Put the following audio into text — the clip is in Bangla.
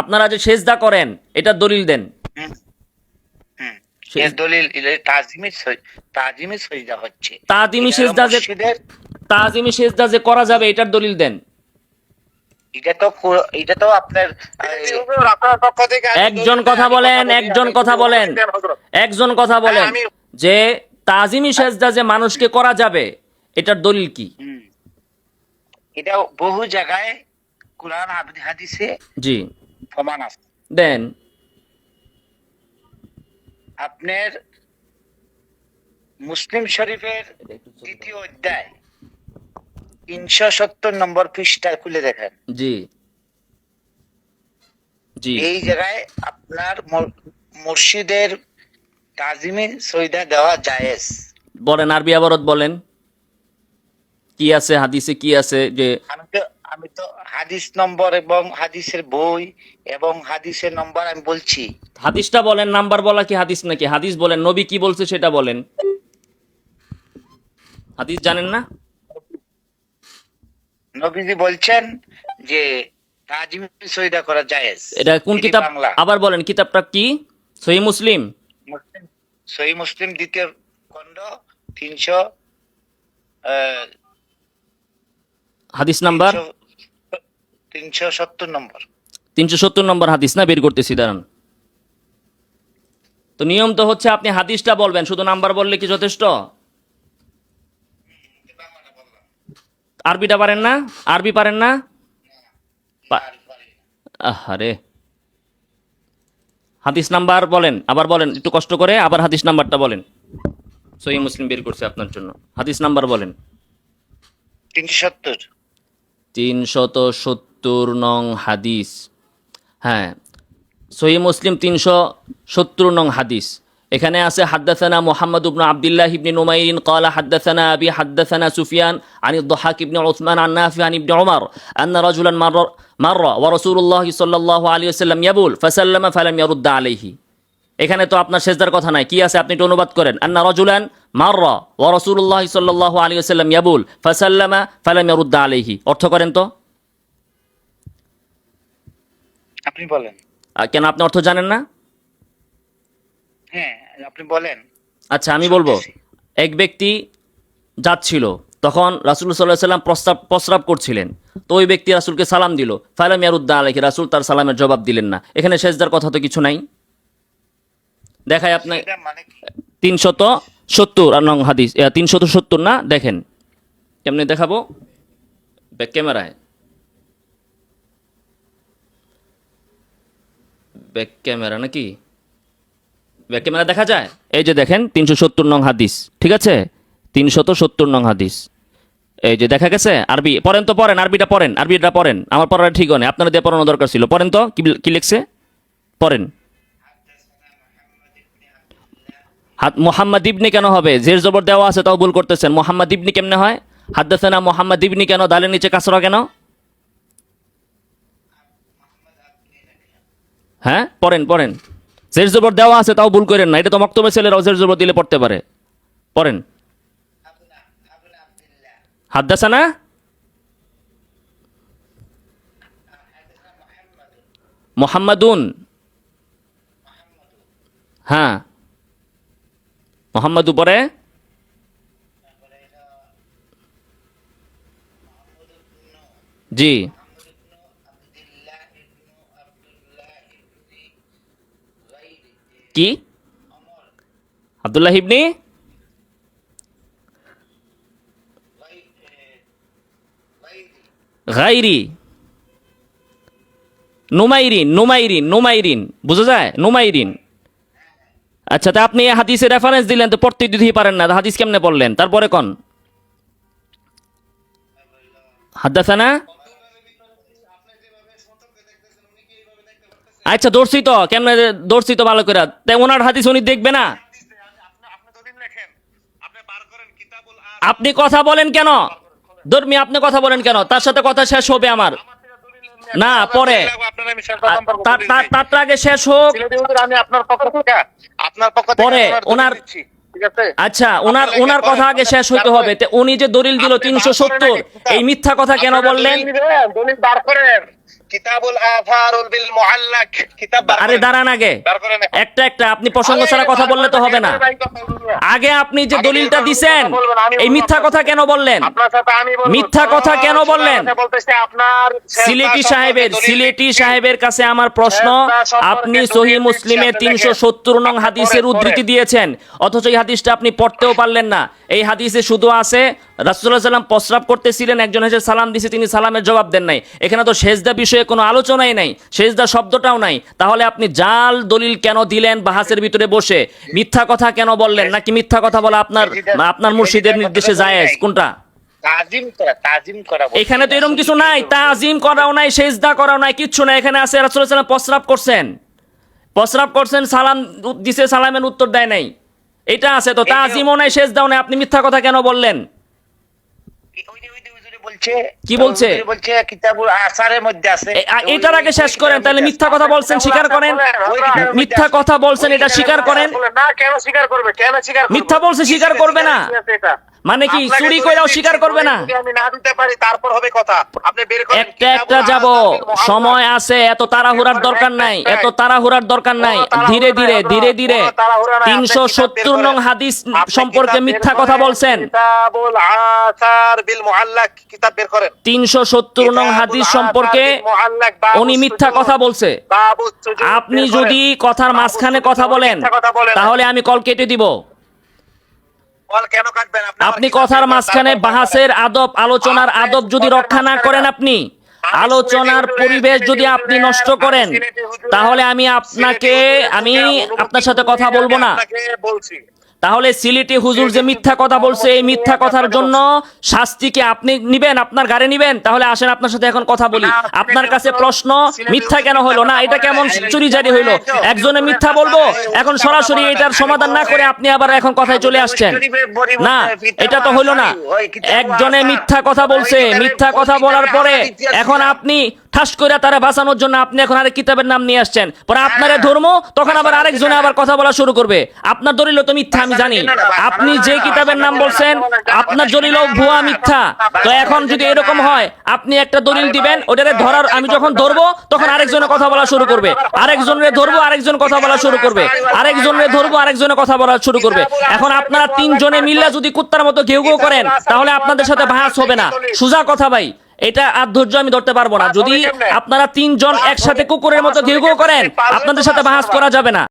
আপনারা যে সেজদা করেন এটা দলিল দেন। দলিল হচ্ছে। সেজদা যে তাজিমি সেজদা যে করা যাবে এটার দলিল দেন। এটা তো এটা তো আপনার আপনার পক্ষ থেকে একজন কথা বলেন একজন কথা বলেন একজন কথা বলেন যে তাজিমি সেজদা যে মানুষকে করা যাবে এটার দলিল কি। এটা বহু জায়গায় কোরআন হাদিসে জি। আছে। দেন। আপনার মুসলিম শরীফের দ্বিতীয় অধ্যায় তিনশো সত্তর নম্বর পৃষ্ঠা খুলে দেখেন। জি। জি। এই জায়গায় আপনার মসজিদের তাজিমি সৈদা দেওয়া জায়েজ। বলেন আরবি আবারত বলেন। কি আছে হাদিসে কি আছে যে আমি তো হাদিস নম্বর এবং হাদিসের বই এবং হাদিসের নম্বর আমি বলছি। হাদিসটা বলেন নাম্বার বলা কি হাদিস নাকি? হাদিস বলেন নবী কি বলছে সেটা বলেন। হাদিস জানেন না? নবীজি বলছেন যে তাজিমি সৈদা করা জায়েজ। এটা কোন কিতাব? আবার বলেন কিতাবটা কি? সহি মুসলিম। সহি মুসলিম দ্বিতীয় খণ্ড তিনশো হাদিস নাম্বার? তিনশো- সত্তর নম্বর। তিনশো সত্তর নম্বর হাদিস না? বের করতেছি দাঁড়ান। তো নিয়ম তো হচ্ছে আপনি হাদিসটা বলবেন শুধু নাম্বার বললে কি যথেষ্ট? আরবিটা পারেন না? আরবি পারেন না? আহারে। হাদিস নাম্বার বলেন আবার বলেন একটু কষ্ট করে আবার হাদিস নাম্বারটা বলেন। সহি মুসলিম বের করছে আপনার জন্য। হাদিস নাম্বার বলেন। তিনশো সত্তর। তিনশত সত্তর নং হাদিস হ্যাঁ সহি মুসলিম তিনশো সত্তর নং হাদিস এখানে আছে হাদ্দাসানা মোহাম্মদ ইবনু আবদুল্লাহ ইবনি নুমাইরিন قال حدثنا أبي حدثنا سفيان عن الضحاك بن عثمان عن نافع عن ابن عمر أن رجلا مر مر ورسول الله صلى الله عليه وسلم يبول فسلم فلم يرد عليه এখানে তো আপনার সেজদার কথা নাই কি আছে আপনি একটু অনুবাদ করেন আন্না রাজুলান মাররা ওয়া রাসূলুল্লাহ সাল্লাল্লাহু আলাইহি ওয়াসাল্লাম ইয়াবুল ফাসাল্লামা ফালাম ইয়ারুদ্দা আলাইহি অর্থ করেন তো আপনি বলেন। কেন আপনি অর্থ জানেন না? হ্যাঁ আপনি বলেন। আচ্ছা আমি বলব। এক ব্যক্তি যাচ্ছিল তখন রাসুল সাল্লাহ সাল্লাম প্রস্তাব প্রস্রাব করছিলেন। তো ওই ব্যক্তি রাসুলকে সালাম দিল। ফালাম ইয়ারুদ্দা আলাইহি রাসুল তার সালামের জবাব দিলেন না। এখানে সেজদার কথা তো কিছু নাই। দেখায় আপনার মানে তিনশত সত্তর নং হাদিস। তিনশত সত্তর না? দেখেন। কেমনি দেখাবো? ব্যাক ক্যামেরায়। ব্যাক ক্যামেরা নাকি? ব্যাক ক্যামেরা দেখা যায়? এই যে দেখেন, তিনশো সত্তর নং হাদিস, ঠিক আছে? তিনশত সত্তর নং হাদিস। এই যে দেখা গেছে? আরবি, পড়েন তো পড়েন, আরবিটা পড়েন আরবিটা পড়েন। আমার পড়াটা ঠিক হয় আপনারা দিয়ে পড়ানো দরকার ছিল। পড়েন তো, কি লিখছে? পড়েন। হাত মোহাম্মদ ইবনি কেন হবে? জের জবর দেওয়া আছে, তাও ভুল করতেছেন। মোহাম্মদ ইবনি কেমনে হয়? হাদ্দাসানা মোহাম্মদ ইবনি কেন? দালের নিচে কাসরা কেন? হ্যাঁ? পড়েন পড়েন। জের জবর দেওয়া আছে, তাও ভুল করেন না। এটা তো মক্তবের ছেলেরাও জের জবর দিলে পড়তে পারে। পড়েন। হাদ্দাসানা মোহাম্মদুন। হ্যাঁ। মোহাম্মদ উপরে জি। কি? আব্দুল্লাহ ইবনি? গাইরি। নুমাইরিন নুমাইরিন নুমাইরিন। বুঝা যায়? নুমাইরিন। আচ্ছা তা আপনি হাদিসে রেফারেন্স দিলেন তো পড়তে দিতেই পারেন না। হাদিস কেমনে পড়লেন? তারপরে কোন। হাদ্দাসানা আচ্ছা দর্শি তো, কেমনে দর্শি তো ভালো করে তাই ওনার হাদিস উনি দেখবে না? আপনি কথা বলেন কেন? ধর্মী, আপনি কথা বলেন কেন? তার সাথে কথা শেষ হবে আমার। না, পরে। তারটা আগে শেষ হোক। পরে, ওনার- আচ্ছা ওনার ওনার কথা আগে শেষ হইতে হবে। উনি যে দলিল দিল তিনশো সত্তর, এই মিথ্যা কথা কেন বললেন? দলিল বার করেন কিতাবুল আথারুল বিল মুআল্লাক। কিতাব আরে দাঁড়ান আগে। একটা একটা আপনি প্রসঙ্গ ছাড়া কথা বললে তো হবে না। আগে আপনি যে দলিলটা এই মিথ্যা কথা কেন বললেন? আপনার সাথে আমি মিথ্যা কথা কেন বললেন? আপনার সিলেটি সাহেবের সিলেটি সাহেবের কাছে আমার প্রশ্ন আপনি সহি দিচ্ছি, মুসলিমে তিনশো সত্তর নং হাদিসের উদ্ধৃতি দিয়েছেন অথচ এই হাদিসটা আপনি পড়তেও পারলেন না। এই হাদিসে শুধু আছে রাসুল্লাহ সাল্লাম প্রস্রাব করতেছিলেন একজন এসে সালাম দিছে তিনি সালামের জবাব দেন নাই। এখানে তো সেজদা বিষয়ে কোনো আলোচনাই নাই সেজদা শব্দটাও নাই। তাহলে আপনি জাল দলিল কেন দিলেন বাহাসের ভিতরে বসে? মিথ্যা কথা কেন বললেন? নাকি মিথ্যা কথা বলা আপনার আপনার মুর্শিদের নির্দেশে জায়েজ? কোনটা। এখানে তো এরকম কিছু নাই তাজিম করাও নাই সেজদা করাও নাই কিচ্ছু নাই। এখানে আছে রাসূলুল্লাহ সাল্লাম প্রস্রাব করছেন। প্রস্রাব করছেন সালাম দিছে সালামের উত্তর দেয় নাই। এটা আছে তো তাজিমও নাই শেষ নাই আপনি মিথ্যা কথা কেন বললেন? কি বলছে? এটার আগে শেষ করেন তাহলে মিথ্যা কথা বলছেন স্বীকার করেন? মিথ্যা কথা বলছেন এটা স্বীকার করেন? না কেন স্বীকার করবে? কেন স্বীকার মিথ্যা বলছে স্বীকার করবে না? মানে কি চুরি কইরাও স্বীকার করবে না? আমি না দিতে পারি তারপর হবে কথা। আপনি বের করেন একটা একটা যাব। সময় আছে এত তাড়াহুড়ার দরকার নাই এত তাড়াহুড়ার দরকার নাই। ধীরে ধীরে ধীরে ধীরে। তিনশো সত্তর নং হাদিস সম্পর্কে মিথ্যা কথা বলছেন। কিতাবুল আসার বিল মুআল্লাক কিতাব বের করেন। তিনশো সত্তর নং হাদিস সম্পর্কে উনি মিথ্যা কথা বলছে। আপনি যদি কথার মাঝখানে কথা বলেন। তাহলে আমি কল কেটে দিব। আপনি কথার মাঝখানে বাহাসের আদব আলোচনার আদব যদি রক্ষা না করেন আপনি আলোচনার পরিবেশ যদি আপনি নষ্ট করেন তাহলে আমি আপনাকে আমি আপনার সাথে কথা বলব না। তাহলে সিলেটি হুজুর যে মিথ্যা কথা বলছে, এই মিথ্যা কথার জন্য শাস্তি কি আপনি নিবেন, আপনার গাড়ি নিবেন। তাহলে আসেন আপনার সাথে এখন কথা বলি। আপনার কাছে প্রশ্ন, মিথ্যা কেন হলো না, এটা কেমন চুরি জারি হইল? একজনে মিথ্যা বলব, এখন সরাসরি এটার সমাধান না করে আপনি আবার এখন কথায় চলে আসছেন। না, এটা তো হইল না। একজনে মিথ্যা কথা বলছে, মিথ্যা কথা বলার পরে এখন আপনি ঠাস করে তারা বাঁচানোর জন্য আপনি এখন আরেক কিতাবের নাম নিয়ে আসছেন। পরে আপনারে ধর্ম তখন আবার আরেকজনে আবার কথা বলা শুরু করবে। আপনার দলিল তো মিথ্যা আমি জানি। আপনি যে কিতাবের নাম বলছেন আপনার দলিল ভুয়া মিথ্যা। তো এখন যদি এরকম হয় আপনি একটা দলিল দিবেন ওটারে ধরার আমি যখন ধরবো তখন আরেকজনে কথা বলা শুরু করবে। আরেকজনের ধরবো আরেকজন কথা বলা শুরু করবে। আরেকজনের ধরবো আরেকজনে কথা বলা শুরু করবে। এখন আপনারা তিনজনে মিল্লা যদি কুত্তার মতো ঘেউ ঘেউ করেন তাহলে আপনাদের সাথে ভাঁস হবে না। সুজা কথা ভাই। এটা আর ধৈর্য আমি ধরতে পারব না। যদি আপনারা তিনজন একসাথে কুকুরের মতো ঘেউ ঘেউ করেন আপনাদের সাথে বাহাস করা যাবে না।